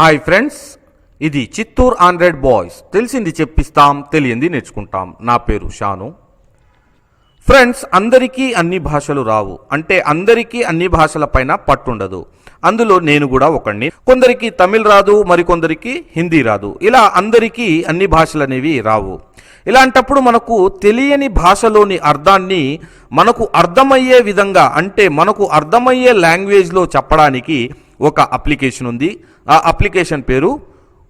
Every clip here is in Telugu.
హాయ్ ఫ్రెండ్స్ ఇది చిత్తూరు ఆండ్రాయిడ్ బాయ్స్. తెలిసింది చెప్పిస్తాం తెలియంది నేర్చుకుంటాం. నా పేరు షాను. ఫ్రెండ్స్ అందరికీ అన్ని భాషలు రావు. అంటే అందరికీ అన్ని భాషల పైన పట్టుండదు. అందులో నేను కూడా ఒకడిని కొందరికి తమిళ్ రాదు మరికొందరికి హిందీ రాదు. ఇలా అందరికీ అన్ని భాషలు అనేవి రావు. ఇలాంటప్పుడు మనకు తెలియని భాషలోని అర్థాన్ని మనకు అర్థమయ్యే విధంగా అంటే మనకు అర్థమయ్యే లాంగ్వేజ్లో చెప్పడానికి ఒక అప్లికేషన్ ఉంది. ఆ అప్లికేషన్ పేరు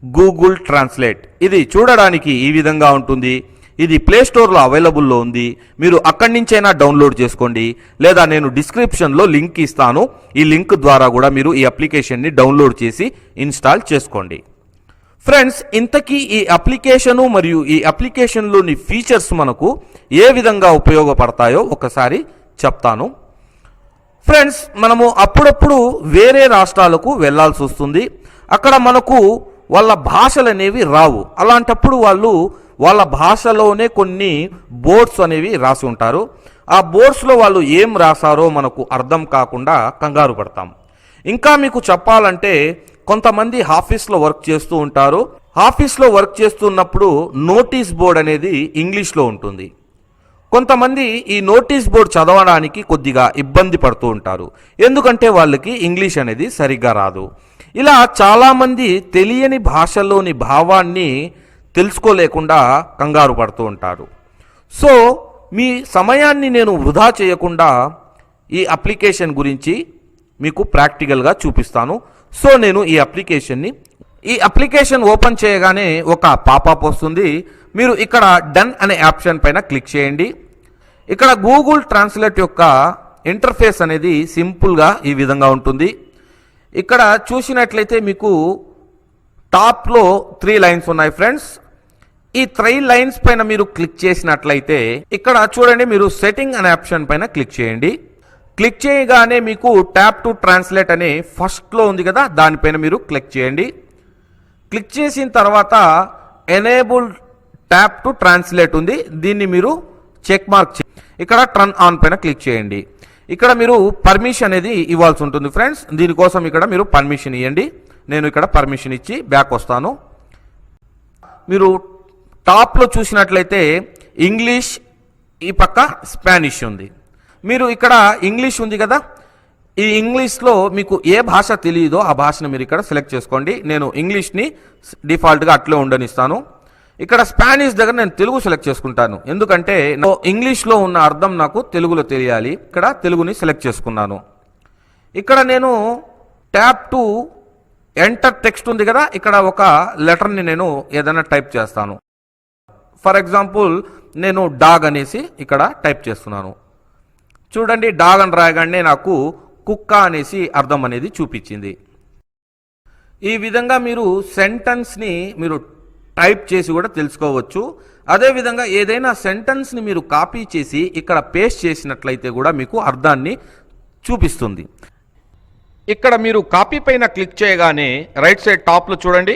గూగుల్ ట్రాన్స్లేట్. ఇది చూడడానికి ఈ విధంగా ఉంటుంది. ఇది ప్లే స్టోర్లో అవైలబుల్లో ఉంది. మీరు అక్కడి నుంచైనా డౌన్లోడ్ చేసుకోండి. లేదా నేను డిస్క్రిప్షన్లో లింక్ ఇస్తాను. ఈ లింక్ ద్వారా కూడా మీరు ఈ అప్లికేషన్ని డౌన్లోడ్ చేసి ఇన్స్టాల్ చేసుకోండి. ఫ్రెండ్స్ ఇంతకీ ఈ అప్లికేషను మరియు ఈ అప్లికేషన్లోని ఫీచర్స్ మనకు ఏ విధంగా ఉపయోగపడతాయో ఒకసారి చెప్తాను. ఫ్రెండ్స్ మనము అప్పుడప్పుడు వేరే రాష్ట్రాలకు వెళ్ళాల్సి వస్తుంది. అక్కడ మనకు వాళ్ళ భాషలు అనేవి రావు. అలాంటప్పుడు వాళ్ళు వాళ్ళ భాషలోనే కొన్ని బోర్డ్స్ అనేవి రాసి ఉంటారు. ఆ బోర్డ్స్లో వాళ్ళు ఏం రాశారో మనకు అర్థం కాకుండా కంగారు పడతాం. ఇంకా మీకు చెప్పాలంటే కొంతమంది ఆఫీస్లో వర్క్ చేస్తూ ఉంటారు. ఆఫీస్లో వర్క్ చేస్తున్నప్పుడు నోటీస్ బోర్డ్ అనేది ఇంగ్లీష్లో ఉంటుంది. కొంతమంది ఈ నోటీస్ బోర్డ్ చదవడానికి కొద్దిగా ఇబ్బంది పడుతూ ఉంటారు. ఎందుకంటే వాళ్ళకి ఇంగ్లీష్ అనేది సరిగ్గా రాదు. ఇలా చాలామంది తెలియని భాషలోని భావాన్ని తెలుసుకోలేకుండా కంగారు పడుతూ ఉంటారు. సో మీ సమయాన్ని నేను వృధా చేయకుండా ఈ అప్లికేషన్ గురించి మీకు ప్రాక్టికల్గా చూపిస్తాను. సో నేను ఈ అప్లికేషన్ని ఈ అప్లికేషన్ ఓపెన్ చేయగానే ఒక పాపప్ వస్తుంది. మీరు ఇక్కడ డన్ అనే ఆప్షన్ పైన క్లిక్ చేయండి. ఇక్కడ గూగుల్ ట్రాన్స్లేట్ యొక్క ఇంటర్ఫేస్ అనేది సింపుల్గా ఈ విధంగా ఉంటుంది. ఇక్కడ చూసినట్లయితే మీకు టాప్లో త్రీ లైన్స్ ఉన్నాయి ఫ్రెండ్స్. ఈ త్రీ లైన్స్ పైన మీరు క్లిక్ చేసినట్లయితే ఇక్కడ చూడండి మీరు సెట్టింగ్ అనే ఆప్షన్ పైన క్లిక్ చేయండి. క్లిక్ చేయగానే మీకు ట్యాప్ టు ట్రాన్స్లేట్ అనే ఫస్ట్లో ఉంది కదా దానిపైన మీరు క్లిక్ చేయండి. క్లిక్ చేసిన తర్వాత ఎనేబుల్ ట్యాప్ టు ట్రాన్స్లేట్ ఉంది. దీన్ని మీరు చెక్ మార్క్ ఇక్కడ టర్న్ ఆన్ పైన క్లిక్ చేయండి. ఇక్కడ మీరు పర్మిషన్ అనేది ఇవ్వాల్సి ఉంటుంది ఫ్రెండ్స్. దీనికోసం ఇక్కడ మీరు పర్మిషన్ ఇవ్వండి నేను ఇక్కడ పర్మిషన్ ఇచ్చి బ్యాక్ వస్తాను. మీరు టాప్లో చూసినట్లయితే ఇంగ్లీష్ ఈ పక్క స్పానిష్ ఉంది. మీరు ఇక్కడ ఇంగ్లీష్ ఉంది కదా? ఈ ఇంగ్లీష్లో మీకు ఏ భాష తెలియదో ఆ భాషను మీరు ఇక్కడ సెలెక్ట్ చేసుకోండి. నేను ఇంగ్లీష్ని డిఫాల్ట్గా అట్లే ఉండనిస్తాను. ఇక్కడ స్పానిష్ దగ్గర నేను తెలుగు సెలెక్ట్ చేసుకుంటాను. ఎందుకంటే ఇంగ్లీష్లో ఉన్న అర్థం నాకు తెలుగులో తెలియాలి. ఇక్కడ తెలుగుని సెలెక్ట్ చేసుకున్నాను. ఇక్కడ నేను ట్యాప్ టు ఎంటర్ టెక్స్ట్ ఉంది కదా ఇక్కడ ఒక లెటర్ని నేను ఏదైనా టైప్ చేస్తాను. ఫర్ ఎగ్జాంపుల్ నేను డాగ్ అనేసి ఇక్కడ టైప్ చేస్తున్నాను. చూడండి డాగ్ అని రాయగానే నాకు కుక్క అనేసి అర్థం అనేది చూపించింది. ఈ విధంగా మీరు సెంటెన్స్ని మీరు టైప్ చేసి కూడా తెలుసుకోవచ్చు. అదేవిధంగా ఏదైనా సెంటెన్స్ని మీరు కాపీ చేసి ఇక్కడ పేస్ట్ చేసినట్లయితే కూడా మీకు అర్థాన్ని చూపిస్తుంది. ఇక్కడ మీరు కాపీ పైన క్లిక్ చేయగానే రైట్ సైడ్ టాప్లో చూడండి.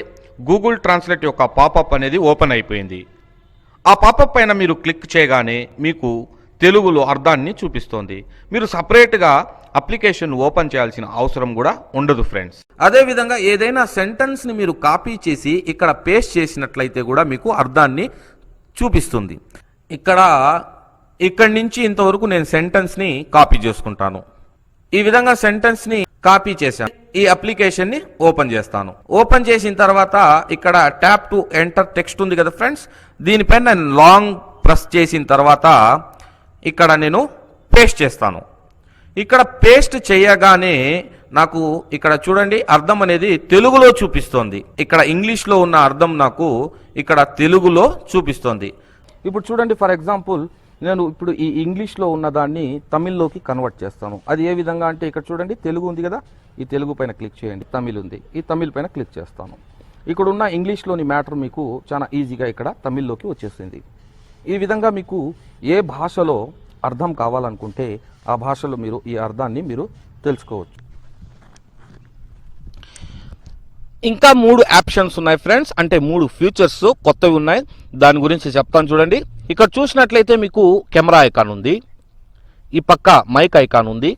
గూగుల్ ట్రాన్స్లేట్ యొక్క పాపప్ అనేది ఓపెన్ అయిపోయింది. ఆ పాపప్ పైన మీరు క్లిక్ చేయగానే మీకు తెలుగులో అర్థాన్ని చూపిస్తోంది. మీరు సపరేట్గా అప్లికేషన్ ఓపెన్ చేయాల్సిన అవసరం కూడా ఉండదు ఫ్రెండ్స్ అదేవిధంగా ఏదైనా సెంటెన్స్ని మీరు కాపీ చేసి ఇక్కడ పేస్ట్ చేసినట్లయితే కూడా మీకు అర్థాన్ని చూపిస్తుంది. ఇక్కడ ఇక్కడి నుంచి ఇంతవరకు నేను సెంటెన్స్ని కాపీ చేసుకుంటాను. ఈ విధంగా సెంటెన్స్ని కాపీ చేశాను. ఈ అప్లికేషన్ని ఓపెన్ చేస్తాను. ఓపెన్ చేసిన తర్వాత ఇక్కడ ట్యాప్ టు ఎంటర్ టెక్స్ట్ ఉంది కదా ఫ్రెండ్స్ దీనిపైన నేను లాంగ్ ప్రెస్ చేసిన తర్వాత ఇక్కడ నేను పేస్ట్ చేస్తాను. ఇక్కడ పేస్ట్ చేయగానే నాకు ఇక్కడ చూడండి అర్థం అనేది తెలుగులో చూపిస్తోంది. ఇక్కడ ఇంగ్లీష్లో ఉన్న అర్థం నాకు ఇక్కడ తెలుగులో చూపిస్తోంది. ఇప్పుడు చూడండి ఫర్ ఎగ్జాంపుల్ నేను ఇప్పుడు ఈ ఇంగ్లీష్లో ఉన్నదాన్ని తమిళ్ళోకి కన్వర్ట్ చేస్తాను. అది ఏ విధంగా అంటే ఇక్కడ చూడండి తెలుగు ఉంది కదా? ఈ తెలుగు పైన క్లిక్ చేయండి. తమిళ్ ఉంది. ఈ తమిళ్ పైన క్లిక్ చేస్తాను. ఇక్కడ ఉన్న ఇంగ్లీష్లోని మ్యాటర్ మీకు చాలా ఈజీగా ఇక్కడ తమిళ్ళోకి వచ్చేసింది. ఈ విధంగా మీకు ఏ భాషలో అర్థం కావాలనుకుంటే ఆ భాషలో మీరు ఈ అర్థాన్ని మీరు తెలుసుకోవచ్చు. ఇంకా మూడు ఆప్షన్స్ ఉన్నాయి ఫ్రెండ్స్. అంటే మూడు ఫ్యూచర్స్ కొత్తవి ఉన్నాయి. దాని గురించి చెప్తాను చూడండి. ఇక్కడ చూసినట్లయితే మీకు కెమెరా ఐకాన్ ఉంది. ఈ పక్క మైక్ ఐకాన్ ఉంది.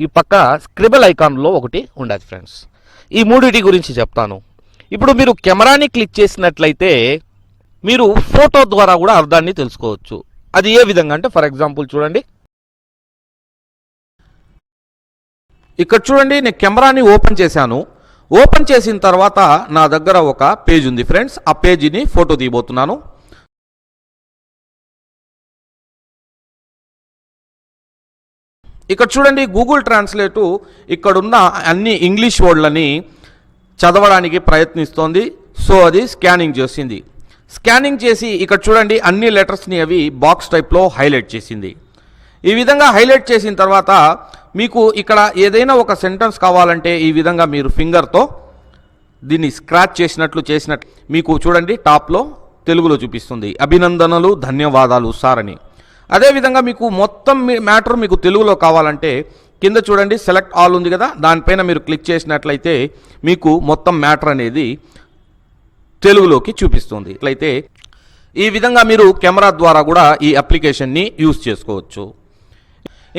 ఈ పక్క స్క్రిబల్ ఐకాన్లో ఒకటి ఉండదు ఫ్రెండ్స్. ఈ మూడిటి గురించి చెప్తాను. ఇప్పుడు మీరు కెమెరాని క్లిక్ చేసినట్లయితే మీరు ఫోటో ద్వారా కూడా అర్థాన్ని తెలుసుకోవచ్చు. అది ఏ విధంగా అంటే ఫర్ ఎగ్జాంపుల్ చూడండి. ఇక్కడ చూడండి నేను కెమెరాని ఓపెన్ చేశాను. ఓపెన్ చేసిన తర్వాత నా దగ్గర ఒక పేజ్ ఉంది ఫ్రెండ్స్. ఆ పేజీని ఫోటో తీయబోతున్నాను. ఇక్కడ చూడండి గూగుల్ ట్రాన్స్లేటు ఇక్కడున్న అన్ని ఇంగ్లీష్ వర్డ్లని చదవడానికి ప్రయత్నిస్తోంది. సో అది స్కానింగ్ చేసింది. స్కానింగ్ చేసి ఇక్కడ చూడండి అన్ని లెటర్స్ని అవి బాక్స్ టైప్లో హైలైట్ చేసింది. ఈ విధంగా హైలైట్ చేసిన తర్వాత మీకు ఇక్కడ ఏదైనా ఒక సెంటెన్స్ కావాలంటే ఈ విధంగా మీరు ఫింగర్తో దీన్ని స్క్రాచ్ చేసినట్లు చేసినట్లు మీకు చూడండి టాప్లో తెలుగులో చూపిస్తుంది. అభినందనలు ధన్యవాదాలు సార్ అని అదేవిధంగా మీకు మొత్తం మీ మ్యాటర్ మీకు తెలుగులో కావాలంటే కింద చూడండి సెలెక్ట్ ఆల్ ఉంది కదా దానిపైన మీరు క్లిక్ చేసినట్లయితే మీకు మొత్తం మ్యాటర్ అనేది తెలుగులోకి చూపిస్తుంది. అట్లయితే ఈ విధంగా మీరు కెమెరా ద్వారా కూడా ఈ అప్లికేషన్ని యూస్ చేసుకోవచ్చు.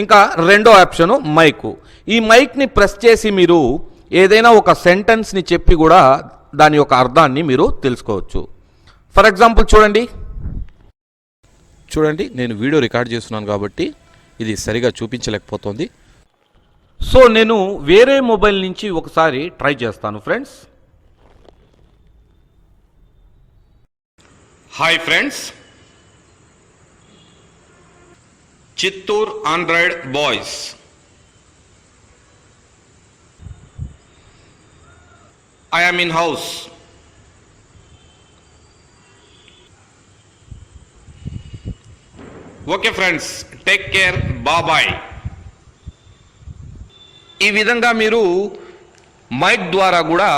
ఇంకా రెండో ఆప్షను మైకు. ఈ మైక్ని ప్రెస్ చేసి మీరు ఏదైనా ఒక సెంటెన్స్ని చెప్పి కూడా దాని యొక్క అర్థాన్ని మీరు తెలుసుకోవచ్చు. ఫర్ ఎగ్జాంపుల్ చూడండి. చూడండి నేను వీడియో రికార్డ్ చేస్తున్నాను కాబట్టి ఇది సరిగా చూపించలేకపోతుంది. సో నేను వేరే మొబైల్ నుంచి ఒకసారి ట్రై చేస్తాను friends. Hi friends Chittoor android boys I am in house okay friends take care బాబాయ్ ఈ విధంగా మీరు మైక్ ద్వారా కూడా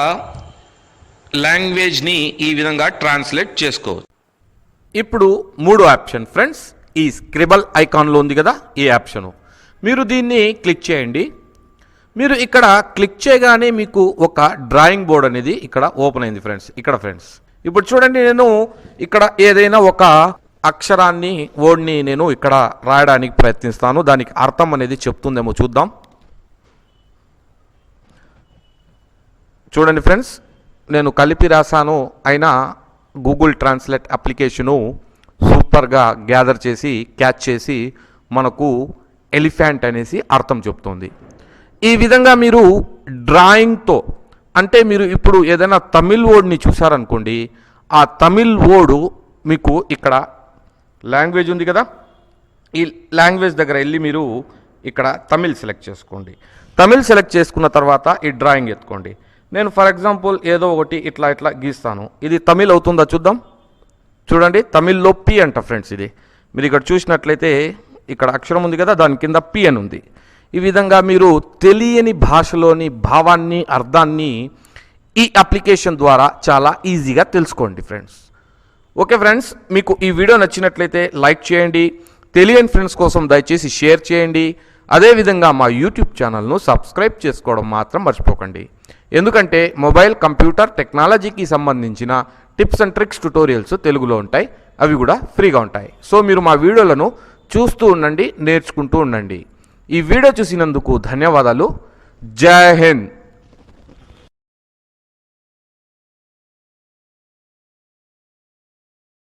లాంగ్వేజ్ని ఈ విధంగా ట్రాన్స్లేట్ చేసుకోవచ్చు. ఇప్పుడు మూడో ఆప్షన్ ఫ్రెండ్స్ ఈ స్క్రిబల్ ఐకాన్లో ఉంది కదా ఈ ఆప్షను. మీరు దీన్ని క్లిక్ చేయండి. మీరు ఇక్కడ క్లిక్ చేయగానే మీకు ఒక డ్రాయింగ్ బోర్డ్ అనేది ఇక్కడ ఓపెన్ అయింది ఫ్రెండ్స్. ఇక్కడ ఫ్రెండ్స్. ఇప్పుడు చూడండి నేను ఇక్కడ ఏదైనా ఒక అక్షరాన్ని ఓడ్ని నేను ఇక్కడ రాయడానికి ప్రయత్నిస్తాను. దానికి అర్థం అనేది చెప్తుందేమో చూద్దాం. చూడండి ఫ్రెండ్స్ నేను కలిపి రాశాను. అయినా గూగుల్ ట్రాన్స్లేట్ అప్లికేషను సూపర్గా గ్యాదర్ చేసి క్యాచ్ చేసి మనకు ఎలిఫెంట్ అనేసి అర్థం చెప్తుంది. ఈ విధంగా మీరు డ్రాయింగ్తో అంటే మీరు ఇప్పుడు ఏదైనా తమిళ్ వర్డ్ని చూసారనుకోండి ఆ తమిళ్ వర్డు మీకు ఇక్కడ లాంగ్వేజ్ ఉంది కదా? ఈ లాంగ్వేజ్ దగ్గర వెళ్ళి మీరు ఇక్కడ తమిళ్ సెలెక్ట్ చేసుకోండి. తమిళ్ సెలెక్ట్ చేసుకున్న తర్వాత ఈ డ్రాయింగ్ ఎత్తుకోండి. నేను ఫర్ ఎగ్జాంపుల్ ఏదో ఒకటి ఇట్లా ఇట్లా గీస్తాను. ఇది తమిళ్ అవుతుందా చూద్దాం. చూడండి తమిళ్ళో పి అంట ఫ్రెండ్స్ ఇది. మీరు ఇక్కడ చూసినట్లయితే ఇక్కడ అక్షరం ఉంది కదా దాని కింద పి అని ఉంది. ఈ విధంగా మీరు తెలియని భాషలోని భావాన్ని అర్థాన్ని ఈ అప్లికేషన్ ద్వారా చాలా ఈజీగా తెలుసుకోండి ఫ్రెండ్స్. ఓకే ఫ్రెండ్స్ మీకు ఈ వీడియో నచ్చినట్లయితే లైక్ చేయండి తెలియని ఫ్రెండ్స్ కోసం దయచేసి షేర్ చేయండి. అదేవిధంగా మా యూట్యూబ్ ఛానల్ను సబ్స్క్రైబ్ చేసుకోవడం మాత్రం మర్చిపోకండి. ఎందుకంటే మొబైల్ కంప్యూటర్ టెక్నాలజీకి సంబంధించిన టిప్స్ అండ్ ట్రిక్స్ ట్యుటోరియల్స్ తెలుగులో ఉంటాయి. అవి కూడా ఫ్రీగా ఉంటాయి. సో మీరు మా వీడియోలను చూస్తూ ఉండండి నేర్చుకుంటూ ఉండండి. ఈ వీడియో చూసినందుకు ధన్యవాదాలు. జై హింద్.